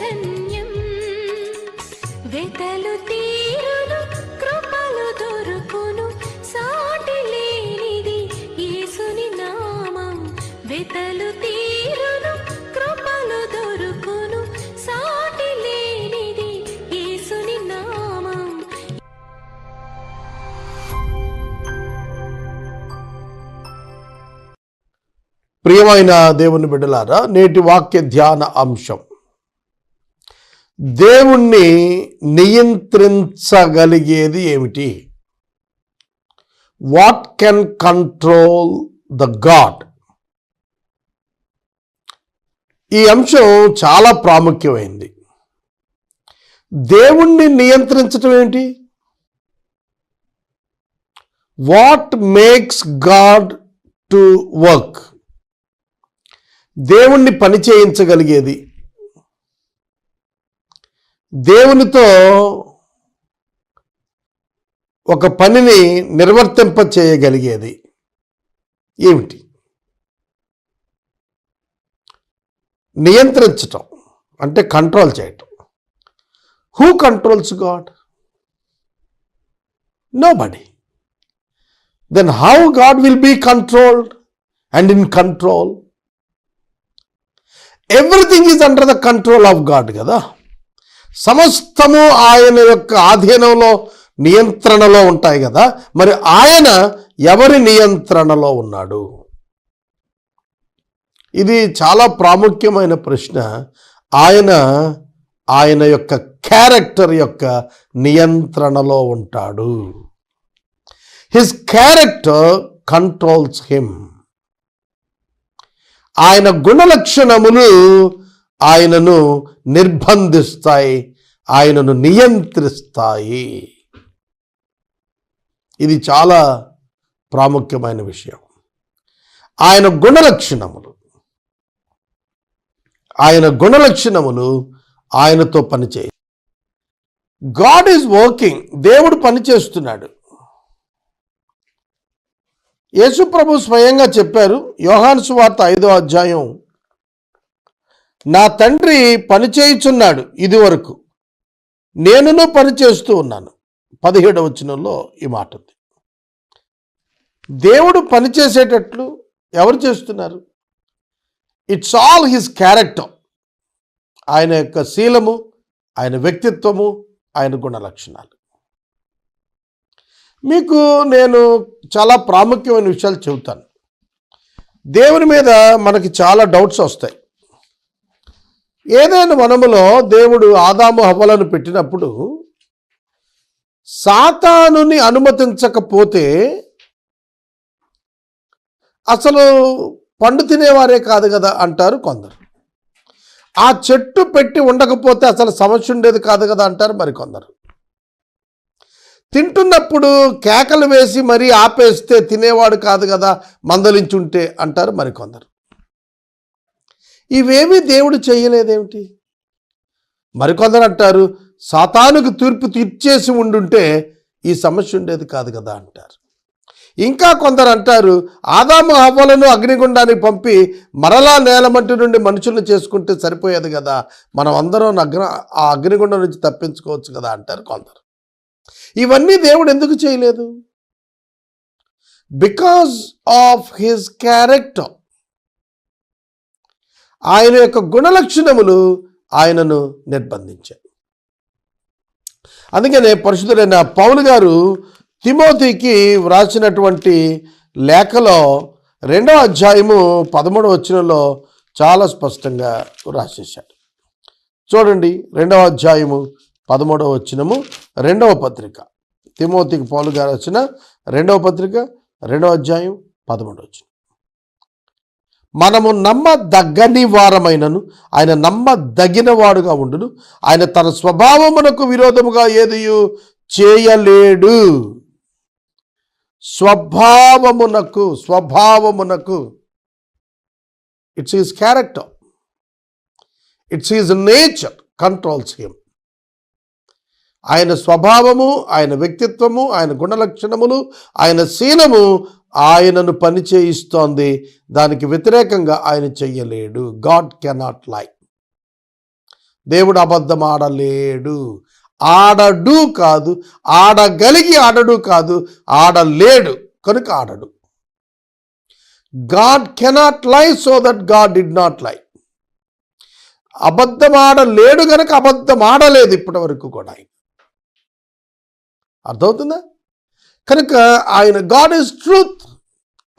ధన్యం వెతలు తీరును కృపలు దొరుకును సాటి లేనిది యేసుని నామం. వెతలు తీరును కృపలు దొరుకును సాటి లేనిది యేసుని నామం. ప్రియమైన దేవుని బిడ్డలారా నేటి వాక్య ధ్యాన అంశం. దేవుణ్ణి నియంత్రించగలిగేది ఏమిటి? What can control the God ఈ అంశం చాలా ప్రాముఖ్యమైంది. దేవుణ్ణి నియంత్రించటం ఏంటి what makes God to work దేవుణ్ణి పని చేయించగలిగేది దేవునితో ఒక పనిని నిర్వర్తింప చేయగలిగేది ఏమిటి? నియంత్రించటం అంటే కంట్రోల్ చేయటం. Who controls God nobody then how God will be controlled and in control everything is under the control of God కదా? సమస్తము ఆయన యొక్క ఆధీనంలో నియంత్రణలో ఉంటాయి కదా. మరి ఆయన ఎవరి నియంత్రణలో ఉన్నాడు? ఇది చాలా ప్రాముఖ్యమైన ప్రశ్న. ఆయన ఆయన యొక్క క్యారెక్టర్ యొక్క నియంత్రణలో ఉంటాడు. హిస్ క్యారెక్టర్ కంట్రోల్స్ హిమ్ ఆయన గుణలక్షణములు ఆయనను నిర్బంధిస్తాయి ఆయనను నియంత్రిస్తాయి. ఇది చాలా ప్రాముఖ్యమైన విషయం. ఆయన గుణలక్షణములు. ఆయన గుణలక్షణములు ఆయనతో పనిచేయి. గాడ్ ఈజ్ వర్కింగ్ దేవుడు పనిచేస్తున్నాడు. యేసుప్రభు స్వయంగా చెప్పారు యోహాను సువార్త ఐదో అధ్యాయం నా తండ్రి పనిచేయుచున్నాడు ఇదివరకు. ఇది వరకు నేనును పని చేస్తూ ఉన్నాను. పదిహేడవ వచనంలో ఈ మాట ఉంది. దేవుడు పని చేసేటట్లు ఎవరు చేస్తున్నారు? ఇట్స్ ఆల్ హిస్ క్యారెక్టర్ ఆయన యొక్క శీలము ఆయన వ్యక్తిత్వము ఆయన గుణ లక్షణాలు. మీకు నేను చాలా ప్రాముఖ్యమైన విషయాలు చెబుతాను. దేవుని మీద మనకి చాలా డౌట్స్ వస్తాయి. ఏదైనా వనములో దేవుడు ఆదాము హవ్వలను పెట్టినప్పుడు సాతానుని అనుమతించకపోతే అసలు పండు తినేవారే కాదు కదా అంటారు కొందరు. ఆ చెట్టు పెట్టి ఉండకపోతే అసలు సమస్య ఉండేది కాదు కదా అంటారు మరికొందరు తింటున్నప్పుడు కేకలు వేసి మరీ ఆపేస్తే తినేవాడు కాదు కదా మందలించుంటే అంటారు మరికొందరు ఇవేమీ దేవుడు చేయలేదేమిటి? మరికొందరు అంటారు సాతానుకు తీర్పు తీర్చేసి ఉండుంటే ఈ సమస్య ఉండేది కాదు కదా అంటారు. ఇంకా కొందరు అంటారు ఆదాము హవ్వలను అగ్నిగుండానికి పంపి మరలా నేలమంటి నుండి మనుషులను చేసుకుంటే సరిపోయేది కదా. మనం అందరం అగ్న ఆ అగ్నిగుండం నుంచి తప్పించుకోవచ్చు కదా అంటారు కొందరు. ఇవన్నీ దేవుడు ఎందుకు చేయలేదు? బికాస్ ఆఫ్ హిస్ క్యారెక్టర్ ఆయన యొక్క గుణలక్షణములు ఆయనను నిర్బంధించాయి. అందుకనే పరిశుద్ధులైన పౌలు గారు తిమోతికి వ్రాసినటువంటి లేఖలో రెండవ అధ్యాయము పదమూడవ వచనంలో చాలా స్పష్టంగా రాసేశాడు చూడండి రెండవ అధ్యాయము పదమూడవ వచనము రెండవ పత్రిక. తిమోతికి పౌలు గారు వచ్చిన రెండవ పత్రిక రెండవ అధ్యాయం పదమూడు వచ్చిన మనము నమ్మదగ్గని వారమైనను ఆయన నమ్మదగిన వాడుగా ఉండును. ఆయన తన స్వభావమునకు విరోధముగా ఏది చేయలేడు. స్వభావమునకు స్వభావమునకు. Its is character its is nature controls him ఆయన స్వభావము ఆయన వ్యక్తిత్వము ఆయన గుణలక్షణములు ఆయన శీలము ఆయనను పని చేయిస్తోంది. దానికి వ్యతిరేకంగా ఆయన చెయ్యలేడు. గాడ్ కెనాట్ లై. దేవుడు అబద్ధం ఆడలేడు. ఆడడు కాదు ఆడగలిగి ఆడడు కాదు ఆడలేడు. కనుక ఆడడు. God cannot lie so that God did not lie. అబద్ధమాడలేడు గనక అబద్ధం ఆడలేదు ఇప్పటి వరకు కూడా ఆయన. అర్థమవుతుందా? కనుక ఆయన గాడ్ ఇస్ ట్రూత్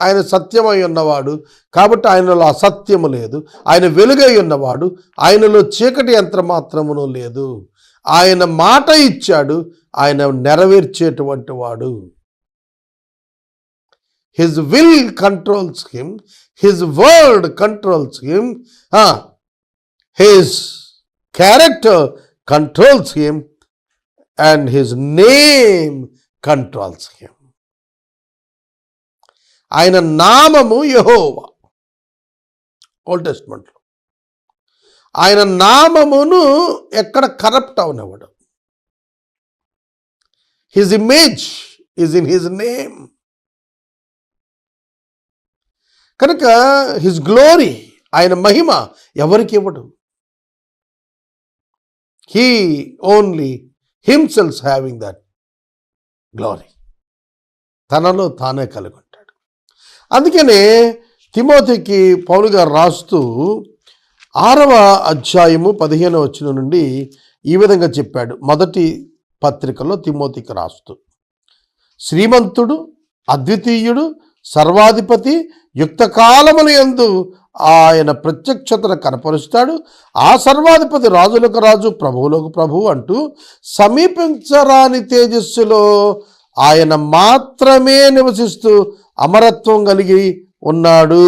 ఆయన సత్యమై ఉన్నవాడు. కాబట్టి ఆయనలో అసత్యము లేదు. ఆయన వెలుగై ఉన్నవాడు. ఆయనలో చీకటి యంత్రం మాత్రమును లేదు. ఆయన మాట ఇచ్చాడు. ఆయన నెరవేర్చేటువంటి వాడు. His will controls him his word controls him his character controls him and his name controls him ఆయన నామము యహోవా. ఓల్డ్ టెస్ట్మెంట్లో ఆయన నామమును ఎక్కడ corrupt అవనివ్వడు. His image is in his name కనుక హిజ్ గ్లోరీ ఆయన మహిమ ఎవరికి ఇవ్వడు? He only himself having that glory తనలో తానే కలిగి ఉంటాడు అందుకనే తిమోతికి పౌలు గారు రాస్తూ ఆరవ అధ్యాయము పదిహేను వచ్చిన నుండి ఈ విధంగా చెప్పాడు. మొదటి పత్రికలో తిమోతికి రాస్తూ శ్రీమంతుడు అద్వితీయుడు సర్వాధిపతి యుక్తకాలములు ఎందు ఆయన ప్రత్యక్షతను కనపరుస్తాడు. ఆ సర్వాధిపతి రాజులకు రాజు ప్రభువులకు ప్రభు అంటూ సమీపించరాని తేజస్సులో ఆయన మాత్రమే నివసిస్తూ అమరత్వం కలిగి ఉన్నాడు.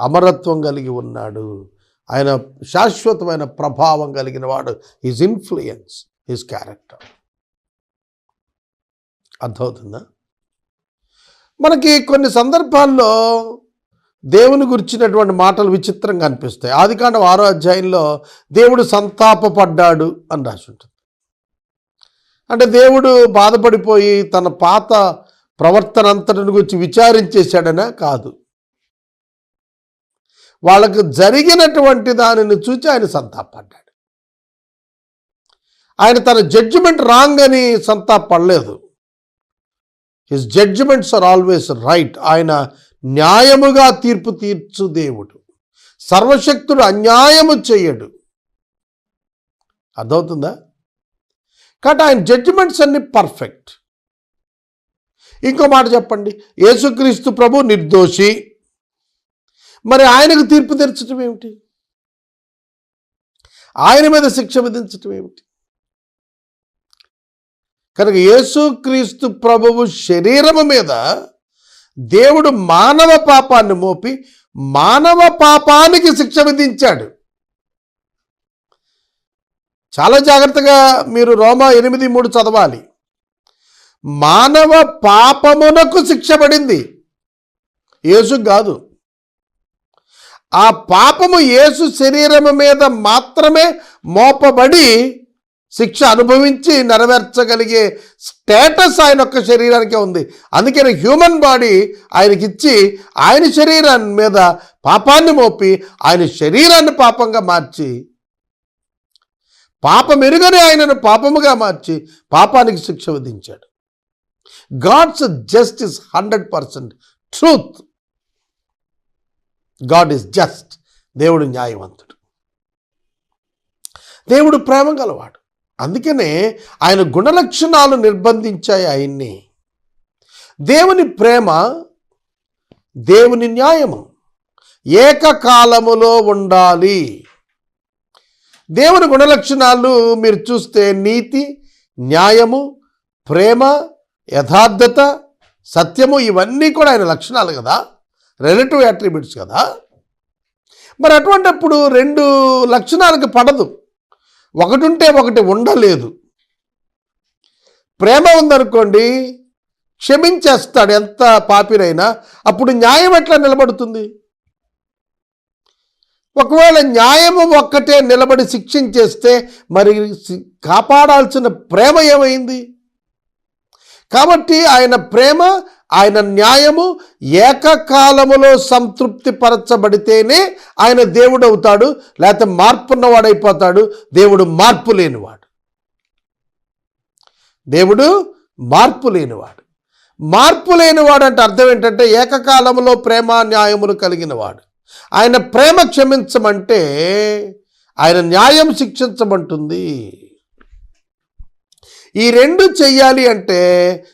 అమరత్వం కలిగి ఉన్నాడు. ఆయన శాశ్వతమైన ప్రభావం కలిగిన వాడు. హిజ్ ఇన్ఫ్లుయెన్స్ హిజ్ క్యారెక్టర్ అర్థమవుతుందా? మనకి కొన్ని సందర్భాల్లో దేవుని గురించినటువంటి మాటలు విచిత్రంగా అనిపిస్తాయి. ఆదికాండం ఆరో అధ్యాయంలో దేవుడు సంతాపపడ్డాడు అని రాసి ఉంటుంది. అంటే దేవుడు బాధపడిపోయి తన పాత ప్రవర్తన అంతటిని గురించి విచారించేశాడనా కాదు. వాళ్ళకు జరిగినటువంటి దానిని చూచి ఆయన సంతాపడ్డాడు ఆయన తన జడ్జిమెంట్ రాంగ్ అని సంతాపడలేదు his judgements are always right ఆయన న్యాయముగా తీర్పు తీర్చు దేవుడు. సర్వశక్తుడు అన్యాయము చేయడు. అర్థమవుతుందా? కాబట్టి ఆయన జడ్జిమెంట్స్ అన్ని పర్ఫెక్ట్ ఇంకో మాట చెప్పండి. యేసుక్రీస్తు ప్రభు నిర్దోషి. మరి ఆయనకు తీర్పు తెరచడం ఏమిటి? ఆయన మీద శిక్ష విధించటం ఏమిటి? కనుక యేసుక్రీస్తు ప్రభువు శరీరము మీద దేవుడు మానవ పాపాన్ని మోపి మానవ పాపానికి శిక్ష విధించాడు. చాలా జాగ్రత్తగా మీరు రోమా ఎనిమిది మూడు చదవాలి. మానవ పాపమునకు శిక్ష పడింది. యేసు కాదు. ఆ పాపము యేసు శరీరము మీద మాత్రమే మోపబడి శిక్ష అనుభవించి నెరవేర్చగలిగే స్టేటస్ ఆయన యొక్క శరీరానికే ఉంది. అందుకని హ్యూమన్ బాడీ ఆయనకిచ్చి ఆయన శరీరాన్ని మీద పాపాన్ని మోపి ఆయన శరీరాన్ని పాపంగా మార్చి పాపమెరుగని ఆయనను పాపముగా మార్చి పాపానికి శిక్ష విధించాడు. God's justice hundred percent truth. God is just. దేవుడు న్యాయవంతుడు. దేవుడు ప్రేమ గలవాడు. అందుకనే ఆయన గుణలక్షణాలు నిర్బంధించాయి ఆయన్ని. దేవుని ప్రేమ దేవుని న్యాయము. ఏకకాలములో ఉండాలి. దేవుని గుణలక్షణాలు మీరు చూస్తే నీతి న్యాయము ప్రేమ యథార్థత సత్యము ఇవన్నీ కూడా ఆయన లక్షణాలు కదా. రిలేటివ్ అట్రిబ్యూట్స్ కదా. మరి అటువంటిప్పుడు రెండు లక్షణాలకు పడదు. ఒకటి ఉంటే ఒకటి ఉండలేదు. ప్రేమ ఉందనుకోండి క్షమించేస్తాడు ఎంత పాపిరైనా అప్పుడు న్యాయం ఎట్లా నిలబడుతుంది? ఒకవేళ న్యాయము ఒక్కటే నిలబడి శిక్షించేస్తే మరి కాపాడాల్సిన ప్రేమ ఏమైంది? కాబట్టి ఆయన ప్రేమ ఆయన న్యాయము ఏకకాలములో సంతృప్తి పరచబడితేనే ఆయన దేవుడు అవుతాడు లేకపోతే మార్పున్నవాడైపోతాడు. దేవుడు మార్పు లేనివాడు. దేవుడు మార్పు లేనివాడు. మార్పు లేనివాడు అంటే అర్థం ఏంటంటే ఏకకాలంలో ప్రేమ న్యాయములు కలిగినవాడు. ఆయన ప్రేమ క్షమించమంటే ఆయన న్యాయం శిక్షించమంటుంది. ఈ రెండు చెయ్యాలి అంటే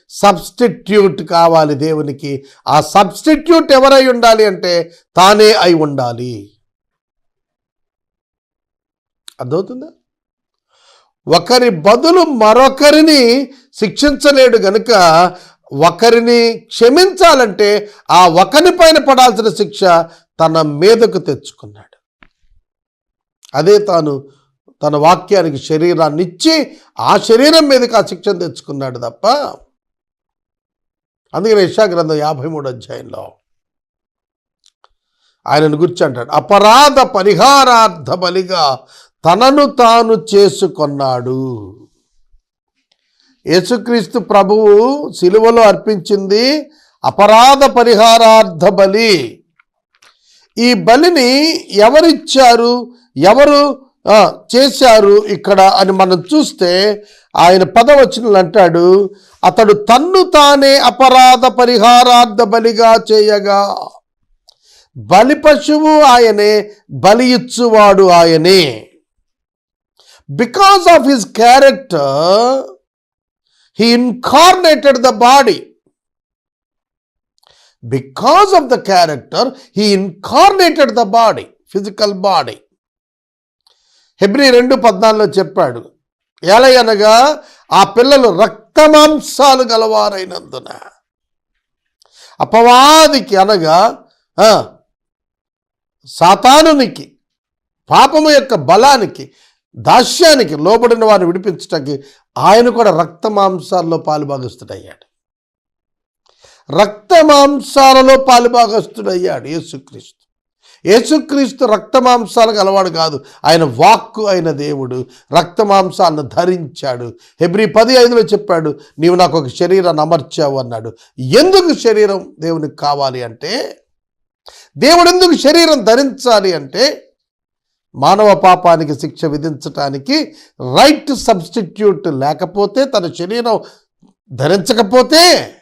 సబ్స్టిట్యూట్ కావాలి దేవునికి. ఆ సబ్స్టిట్యూట్ ఎవరై ఉండాలి అంటే తానే అయి ఉండాలి. అర్థమవుతుందా? ఒకరి బదులు మరొకరిని శిక్షించలేడు గనుక ఒకరిని క్షమించాలంటే ఆ ఒకరి పైన పడాల్సిన శిక్ష తన మీదకు తెచ్చుకున్నాడు. అదే తాను తన వాక్యానికి శరీరాన్ని ఇచ్చి ఆ శరీరం మీదకి ఆ శిక్షను తెచ్చుకున్నాడు తప్ప అందుకని యశాగ్రంథం యాభై మూడు అధ్యాయంలో ఆయనను గుర్చి అంటాడు అపరాధ పరిహారార్థ బలిగా తనను తాను చేసుకొన్నాడు. యేసుక్రీస్తు ప్రభువు సిలువలో అర్పించింది అపరాధ పరిహారార్థ బలి. ఈ బలిని ఎవరిచ్చారు? ఎవరు చేశారు ఇక్కడ అని మనం చూస్తే ఆయన పదవచనలు అంటాడు అతడు తన్ను తానే అపరాధ పరిహారార్థ బలిగా చేయగా బలి పశువు ఆయనే బలి ఇచ్చువాడు ఆయనే. Because of his character he incarnated the body because of the character he incarnated the body physical body హెబ్రి రెండు పద్నాలుగులో చెప్పాడు ఎలయనగా ఆ పిల్లలు రక్తమాంసాలు గలవారైనందున. అపవాదికి అనగా సాతానునికి పాపము యొక్క బలానికి దాస్యానికి లోబడిన వారిని విడిపించటానికి ఆయన కూడా రక్త మాంసాల్లో పాలుభాగస్తుడయ్యాడు రక్తమాంసాలలో పాలుభాగస్తుడయ్యాడు యేసుక్రీస్తు. యేసుక్రీస్తు రక్తమాంసాలకు అలవాడు కాదు. ఆయన వాక్కు అయిన దేవుడు. రక్తమాంసాన్ని ధరించాడు. హెబ్రి పది ఐదులో చెప్పాడు నీవు నాకు ఒక శరీరాన్ని అమర్చావు అన్నాడు. ఎందుకు శరీరం దేవునికి కావాలి అంటే దేవుడు ఎందుకు శరీరం ధరించాలి అంటే మానవ పాపానికి శిక్ష విధించటానికి రైట్ సబ్స్టిట్యూట్ లేకపోతే తన శరీరం ధరించకపోతే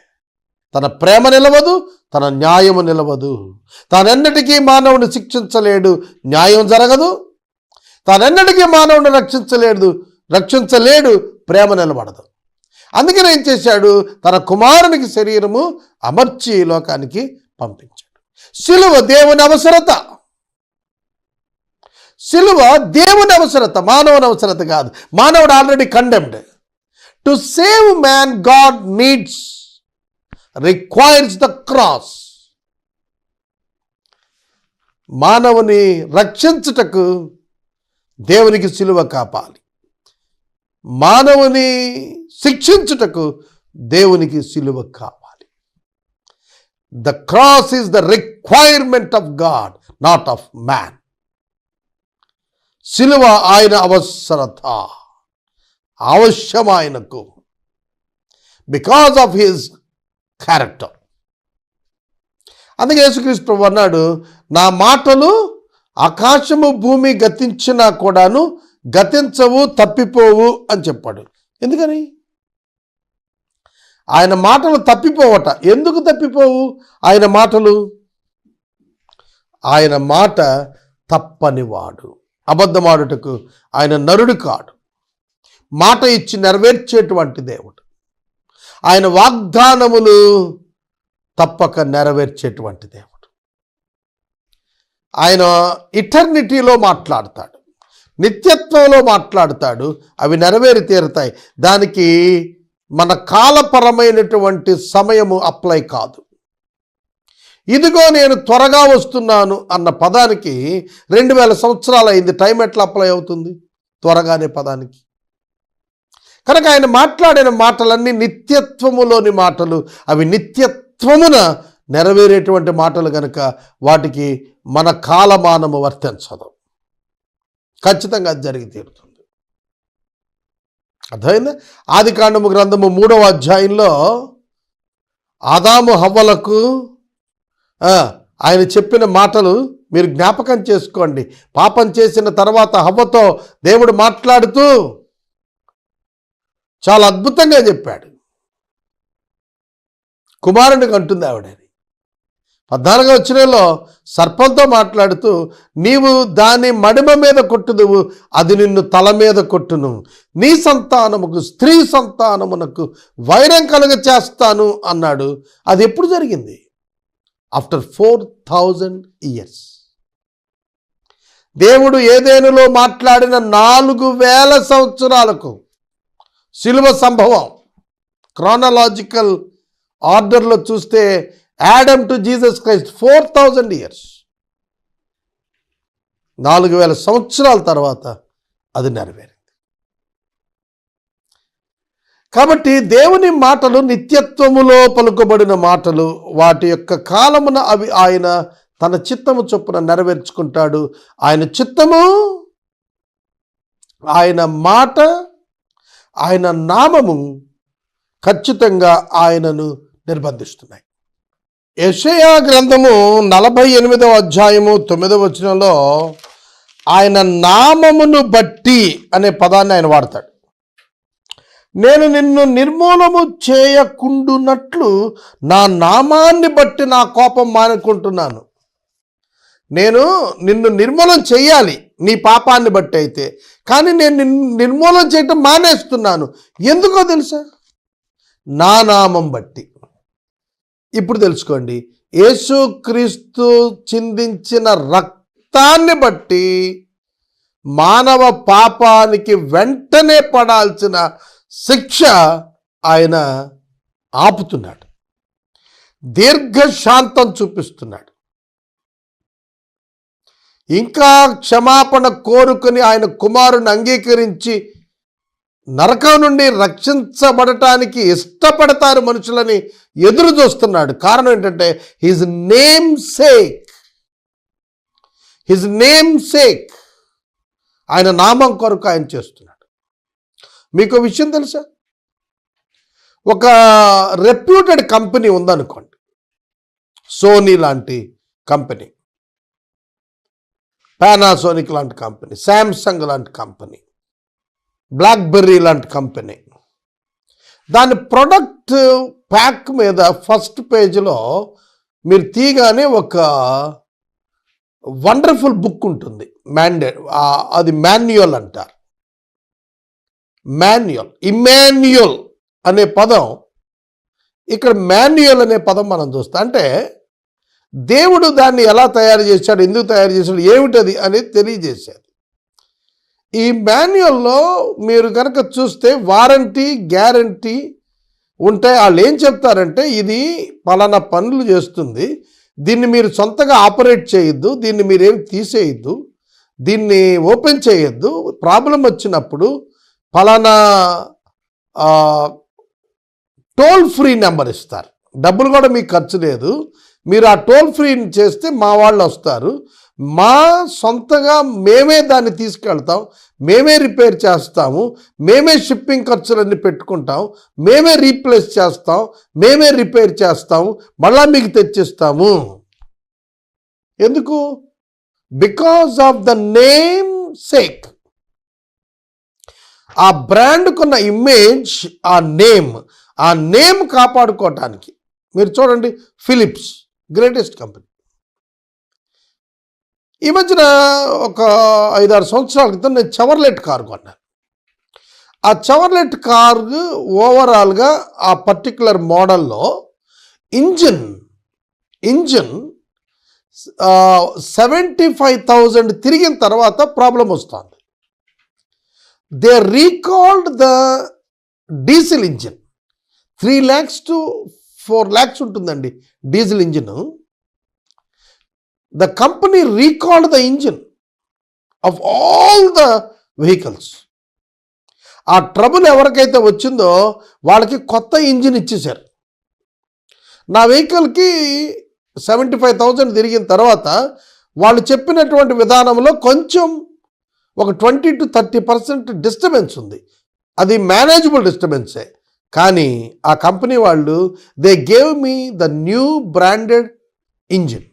తన ప్రేమ నిలవదు తన న్యాయము నిలవదు. తానెన్నటికీ మానవుని శిక్షించలేడు న్యాయం జరగదు. తానెన్నటికీ మానవుని రక్షించలేడు రక్షించలేడు ప్రేమ నిలబడదు. అందుకని ఏం చేశాడు? తన కుమారునికి శరీరము అమర్చి లోకానికి పంపించాడు. సిలువ దేవుని అవసరత. సిలువ దేవుని అవసరత మానవుని అవసరత కాదు. మానవుడు already condemned to save man God needs requires the cross మానవుని రక్షించుటకు దేవునికి సిలువ కాపాలి. మానవుని శిక్షించుటకు దేవునికి సిలువ కావాలి the cross is the requirement of God not of man సిలువ ఆయన అవసరత అవశ్యం ఆయనకు బికాస్ ఆఫ్ హిజ్ క్యారెక్టర్. అందుకే యేసుక్రీస్తు ప్రభు అన్నాడు నా మాటలు ఆకాశము భూమి గతించినా కూడాను గతించవు తప్పిపోవు అని చెప్పాడు. ఎందుకని? ఆయన మాటలు తప్పిపోవట. ఎందుకు తప్పిపోవు? ఆయన మాటలు? ఆయన మాట తప్పనివాడు అబద్ధమాడుటకు ఆయన నరుడు కాడు. మాట ఇచ్చి నెరవేర్చేటువంటి దేవుడు. ఆయన వాగ్దానములు తప్పక నెరవేర్చేటువంటి దేవుడు. ఆయన ఇటర్నిటీలో మాట్లాడతాడు. నిత్యత్వంలో మాట్లాడతాడు. అవి నెరవేరి తీరుతాయి. దానికి మన కాలపరమైనటువంటి సమయము అప్లై కాదు. ఇదిగో నేను త్వరగా వస్తున్నాను అన్న పదానికి రెండు వేల సంవత్సరాలు అయింది టైం ఎట్లా అప్లై అవుతుంది? త్వరగానే పదానికి. కనుక ఆయన మాట్లాడిన మాటలన్నీ నిత్యత్వములోని మాటలు. అవి నిత్యత్వమున నెరవేరేటువంటి మాటలు కనుక వాటికి మన కాలమానము వర్తించదు. ఖచ్చితంగా అది జరిగి తీరుతుంది. అర్థమైందా? ఆది కాండము గ్రంథము మూడవ అధ్యాయంలో ఆదాము హవ్వలకు ఆయన చెప్పిన మాటలు మీరు జ్ఞాపకం చేసుకోండి. పాపం చేసిన తర్వాత హవ్వతో దేవుడు మాట్లాడుతూ చాలా అద్భుతంగా చెప్పాడు. కుమారుడికి అంటుంది ఆవిడని. పద్నాలుగో వచ్చినలో సర్పంతో మాట్లాడుతూ నీవు దాని మడిమ మీద కొట్టుదువు అది నిన్ను తల మీద కొట్టును. నీ సంతానముకు స్త్రీ సంతానమునకు వైరం కలుగ చేస్తాను అన్నాడు. అది ఎప్పుడు జరిగింది? After four thousand years. దేవుడు ఏదేనులో మాట్లాడిన నాలుగు వేల సంవత్సరాలకు శిలువ సంభవం. క్రానలాజికల్ ఆర్డర్లో చూస్తే Adam to Jesus Christ four thousand years నాలుగు వేల సంవత్సరాల తర్వాత అది నెరవేరింది. కాబట్టి దేవుని మాటలు నిత్యత్వములో పలుకబడిన మాటలు వాటి యొక్క కాలమున అవి ఆయన తన చిత్తము చొప్పున నెరవేర్చుకుంటాడు. ఆయన చిత్తము ఆయన మాట ఆయన నామము ఖచ్చితంగా ఆయనను నిర్బంధిస్తున్నాయి. యషయా గ్రంథము నలభై ఎనిమిదవ అధ్యాయము తొమ్మిదవ వచనంలో ఆయన నామమును బట్టి అనే పదాన్ని ఆయన వాడతాడు. నేను నిన్ను నిర్మూలము చేయకుండునట్లు నా నామాన్ని బట్టి నా కోపం మానుకుంటున్నాను. నేను నిన్ను నిర్మూలం చేయాలి. నీ పాపాన్ని బట్టి అయితే. కానీ నేను నిర్మూలన చేయటం మానేస్తున్నాను. ఎందుకో తెలుసా? నా నామం బట్టి. ఇప్పుడు తెలుసుకోండి. యేసుక్రీస్తు చిందించిన రక్తాన్ని బట్టి మానవ పాపానికి వెంటనే పడాల్సిన శిక్ష ఆయన ఆపుతున్నాడు. దీర్ఘశాంతం చూపిస్తున్నాడు. ఇంకా క్షమాపణ కోరుకుని ఆయన కుమారుని అంగీకరించి నరకం నుండి రక్షించబడటానికి ఇష్టపడతారు మనుషులని ఎదురు చూస్తున్నాడు. కారణం ఏంటంటే his name sake his name sake ఆయన నామం కొరకు ఆయన చేస్తున్నాడు. మీకు విషయం తెలుసా? ఒక రెప్యూటెడ్ కంపెనీ ఉందనుకోండి సోనీ లాంటి కంపెనీ పానాసోనిక్ లాంటి కంపెనీ శాంసంగ్ లాంటి కంపెనీ బ్లాక్బెర్రీ లాంటి కంపెనీ. దాని ప్రొడక్ట్ ప్యాక్ మీద ఫస్ట్ పేజీలో మీరు తీయగానే ఒక వండర్ఫుల్ బుక్ ఉంటుంది. మ్యాండే అది మాన్యువల్ అంటారు. మాన్యువల్ ఇమాన్యువల్ అనే పదం ఇక్కడ మాన్యువల్ అనే పదం మనం చూస్తాం అంటే దేవుడు దాన్ని ఎలా తయారు చేశాడు ఎందుకు తయారు చేశాడు ఏమిటది అనేది తెలియజేశాడు ఈ మాన్యువల్లో మీరు కనుక చూస్తే వారంటీ గ్యారంటీ ఉంటే వాళ్ళు ఏం చెప్తారంటే ఇది పలానా పనులు చేస్తుంది దీన్ని మీరు సొంతగా ఆపరేట్ చేయొద్దు దీన్ని మీరేం తీసేయద్దు దీన్ని ఓపెన్ చేయొద్దు ప్రాబ్లం వచ్చినప్పుడు పలానా టోల్ ఫ్రీ నెంబర్ ఇస్తారు. డబ్బులు కూడా మీకు ఖర్చు లేదు మీరు ఆ టోల్ ఫ్రీ చేస్తే మా వాళ్ళు వస్తారు. మా సొంతగా మేమే దాన్ని తీసుకెళ్తాం. మేమే రిపేర్ చేస్తాము. మేమే షిప్పింగ్ ఖర్చులన్నీ పెట్టుకుంటాం. మేమే రీప్లేస్ చేస్తాం. మేమే రిపేర్ చేస్తాము మళ్ళా మీకు తెచ్చిస్తాము. ఎందుకు? Because of the name sake. ఆ బ్రాండ్కున్న ఇమేజ్ ఆ నేమ్ ఆ నేమ్ కాపాడుకోవటానికి మీరు చూడండి ఫిలిప్స్. Greatest company. ఈ మధ్యన ఒక ఐదారు సంవత్సరాల క్రితం నేను చవర్లెట్ కారు కొన్నాను. ఆ చవర్లెట్ కారు ఓవరాల్గా ఆ పర్టికులర్ మోడల్లో engine engine seventy five thousand తిరిగిన తర్వాత ప్రాబ్లం వస్తుంది. They recalled the diesel engine. Three lakhs to four lakhs ఉంటుందండి. Diesel engine. The company recalled the engine of all the vehicles ఆ ట్రబుల్ ఎవరికైతే వచ్చిందో వాళ్ళకి కొత్త ఇంజిన్ ఇచ్చేశారు. నా వెహికల్కి సెవెంటీ ఫైవ్ థౌజండ్ తిరిగిన తర్వాత వాళ్ళు చెప్పినటువంటి విధానంలో కొంచెం ఒక twenty to thirty percent disturbance ఉంది. అది మేనేజబుల్ డిస్టర్బెన్సే కానీ ఆ కంపెనీ వాళ్ళు they gave me the new branded engine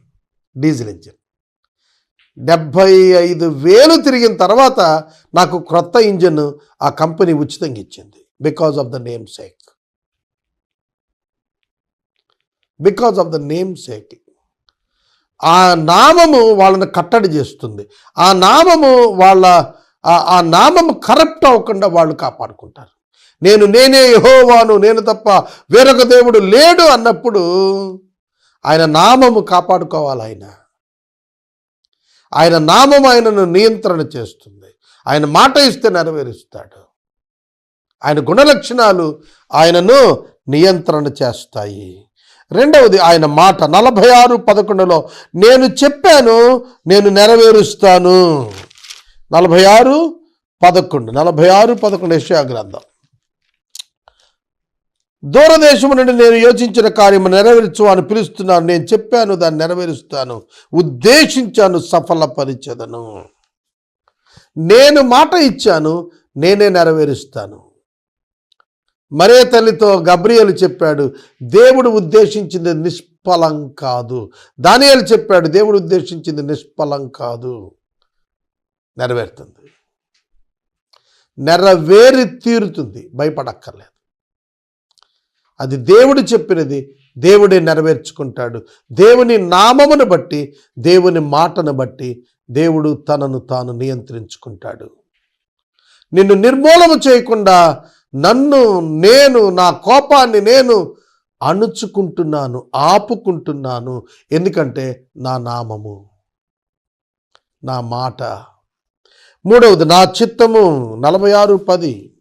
diesel engine డెబ్భై ఐదు వేలు తిరిగిన తర్వాత నాకు క్రొత్త ఇంజిన్ ఆ కంపెనీ ఉచితంగా ఇచ్చింది. Because of the name sake because of the name sake ఆ నామము వాళ్ళని కట్టడి చేస్తుంది. ఆ నామము వాళ్ళ ఆ- నామము కరప్ట్ అవ్వకుండా వాళ్ళు కాపాడుకుంటారు. నేను నేనే యహోవాను నేను తప్ప వేరొక దేవుడు లేడు అన్నప్పుడు ఆయన నామము కాపాడుకోవాలి ఆయన. ఆయన నామం ఆయనను నియంత్రణ చేస్తుంది. ఆయన మాట ఇస్తే నెరవేరుస్తాడు. ఆయన గుణలక్షణాలు ఆయనను నియంత్రణ చేస్తాయి. రెండవది ఆయన మాట నలభై ఆరు పదకొండులో నేను చెప్పాను నేను నెరవేరుస్తాను. నలభై ఆరు పదకొండు నలభై ఆరు పదకొండు యశ్యా గ్రంథం. దూరదేశము నుండి నేను యోచించిన కార్యము నెరవేర్చు అని పిలుస్తున్నాను. నేను చెప్పాను దాన్ని నెరవేరుస్తాను. ఉద్దేశించాను సఫలపరిచదను. నేను మాట ఇచ్చాను నేనే నెరవేరుస్తాను. మరే తల్లితో గబ్రియలు చెప్పాడు దేవుడు ఉద్దేశించింది నిష్ఫలం కాదు. దానియాలు చెప్పాడు దేవుడు ఉద్దేశించింది నిష్ఫలం కాదు. నెరవేరుతుంది. నెరవేరి తీరుతుంది. భయపడక్కర్లేదు. అది దేవుడు చెప్పినది దేవుడే నెరవేర్చుకుంటాడు. దేవుని నామమును బట్టి దేవుని మాటను బట్టి దేవుడు తనను తాను నియంత్రించుకుంటాడు. నిన్ను నిర్మూలన చేయకుండా నన్ను నేను నా కోపాన్ని నేను అణుచుకుంటున్నాను ఆపుకుంటున్నాను. ఎందుకంటే నా నామము నా మాట. మూడవది నా చిత్తము నలభై ఆరు పది.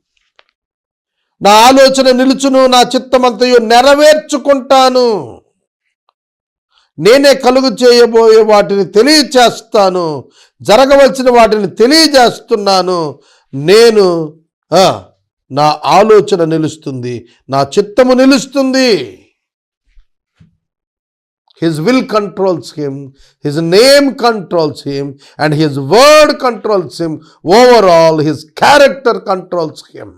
నా ఆలోచన నిలుచును నా చిత్తమంతయు నెరవేర్చుకుంటాను. నేనే కలుగు చేయబోయే వాటిని తెలియచేస్తాను జరగవలసిన వాటిని తెలియజేస్తున్నాను. నేను నా ఆలోచన నిలుస్తుంది నా చిత్తము నిలుస్తుంది. His will controls him his name controls him and his word controls him overall his character controls him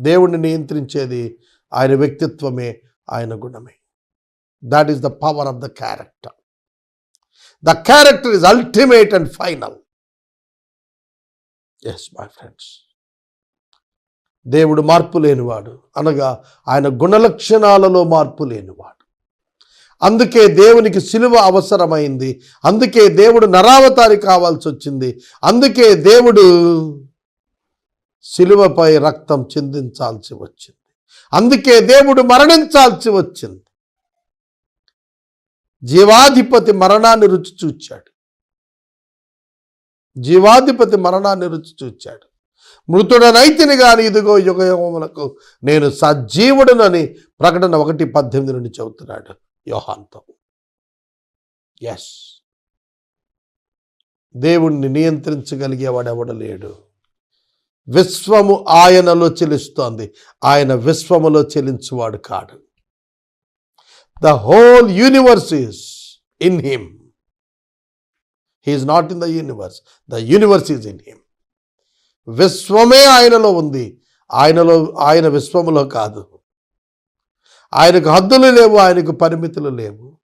దేవుణ్ణి నియంత్రించేది ఆయన వ్యక్తిత్వమే ఆయన గుణమే. That is the power of the character the character is ultimate and final yes my friends దేవుడు మార్పు లేనివాడు. అనగా ఆయన గుణలక్షణాలలో మార్పు లేనివాడు. అందుకే దేవునికి సిలువ అవసరమైంది. అందుకే దేవుడు నరావతారి కావాల్సి వచ్చింది అందుకే దేవుడు శిలువపై రక్తం చిందించాల్సి వచ్చింది. అందుకే దేవుడు మరణించాల్సి వచ్చింది. జీవాధిపతి మరణాన్ని రుచి చూచాడు. జీవాధిపతి మరణాన్ని రుచి చూచాడు. మృతుడనైతిని కానీ ఇదిగో యుగయోగములకు నేను సజీవుడనని ప్రకటన ఒకటి పద్దెనిమిది నుండి చెబుతున్నాడు యోహాంతం ఎస్ దేవుణ్ణి నియంత్రించగలిగేవాడెవడ లేడు. విశ్వము ఆయనలో చెలిస్తోంది ఆయన విశ్వములో చెలించువాడు కాడు. The whole universe is in him he is not in the universe the universe is in him విశ్వమే ఆయనలో ఉంది. ఆయనలో ఆయన విశ్వములో కాదు. ఆయనకు హద్దులు లేవు ఆయనకు పరిమితులు లేవు.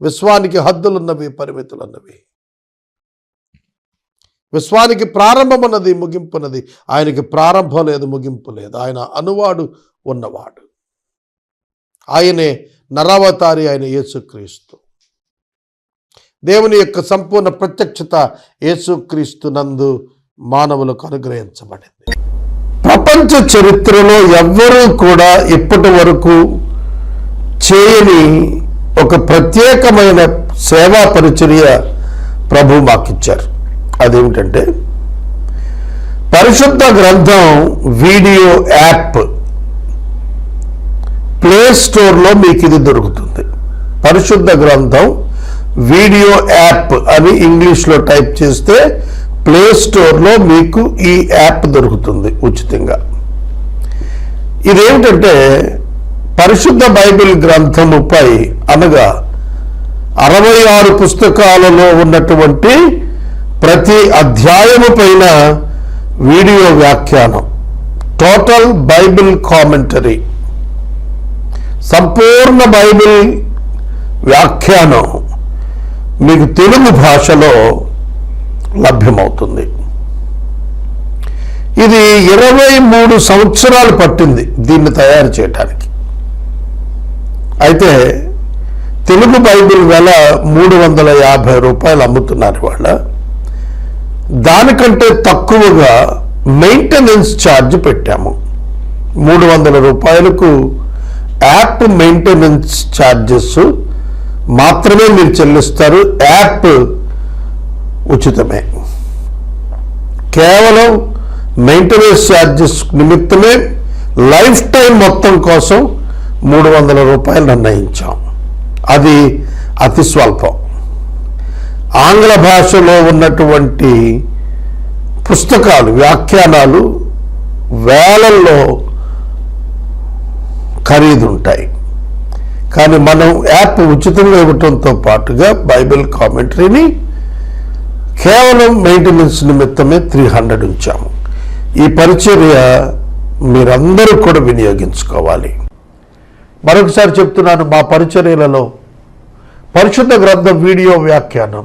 విశ్వానికి హద్దులున్నవి పరిమితులున్నవి. విశ్వానికి ప్రారంభం ఉన్నది ముగింపున్నది. ఆయనకి ప్రారంభం లేదు ముగింపు లేదు. ఆయన అనువాడు ఉన్నవాడు. ఆయనే నరావతారి ఆయన యేసుక్రీస్తు. దేవుని యొక్క సంపూర్ణ ప్రత్యక్షత యేసుక్రీస్తు నందు మానవులకు అనుగ్రహించబడింది. ప్రపంచ చరిత్రలో ఎవ్వరూ కూడా ఇప్పటి వరకు చేయని ఒక ప్రత్యేకమైన సేవా పరిచర్య ప్రభు మాకిచ్చారు. అదేమిటంటే పరిశుద్ధ గ్రంథం వీడియో యాప్ ప్లే స్టోర్లో మీకు ఇది దొరుకుతుంది. పరిశుద్ధ గ్రంథం వీడియో యాప్ అని ఇంగ్లీష్లో టైప్ చేస్తే ప్లే స్టోర్లో మీకు ఈ యాప్ దొరుకుతుంది ఉచితంగా. ఇదేమిటంటే పరిశుద్ధ బైబిల్ గ్రంథముపై అనగా అరవై ఆరు పుస్తకాలలో ఉన్నటువంటి ప్రతి అధ్యాయము పైన వీడియో వ్యాఖ్యానం. టోటల్ బైబిల్ కామెంటరీ సంపూర్ణ బైబిల్ వ్యాఖ్యానం మీకు తెలుగు భాషలో లభ్యమవుతుంది. ఇది ఇరవై మూడు సంవత్సరాలు పట్టింది దీన్ని తయారు చేయటానికి. అయితే తెలుగు బైబిల్ వెల మూడు వందల యాభై రూపాయలు అమ్ముతున్నారు వాళ్ళ దానికంటే తక్కువగా మెయింటెనెన్స్ ఛార్జ్ పెట్టాము. మూడు వందల రూపాయలకు యాప్ మెయింటెనెన్స్ ఛార్జెస్ మాత్రమే మీరు చెల్లిస్తారు. యాప్ ఉచితమే. కేవలం మెయింటెనెన్స్ ఛార్జెస్ నిమిత్తమే లైఫ్ టైం మొత్తం కోసం మూడు వందల రూపాయలు నిర్ణయించాం. అది అతి స్వల్పం. ఆంగ్ల భాషలో ఉన్నటువంటి పుస్తకాలు వ్యాఖ్యానాలు వేలల్లో ఖరీదు ఉంటాయి కానీ మనం యాప్ ఉచితంగా ఇవ్వటంతో పాటుగా బైబిల్ కామెంటరీని కేవలం మెయింటెనెన్స్ నిమిత్తమే త్రీ హండ్రెడ్ ఉంచాము. ఈ పరిచర్య మీరందరూ కూడా వినియోగించుకోవాలి. మరొకసారి చెప్తున్నాను మా పరిచర్యలలో పరిశుద్ధ గ్రంథం వీడియో వ్యాఖ్యానం.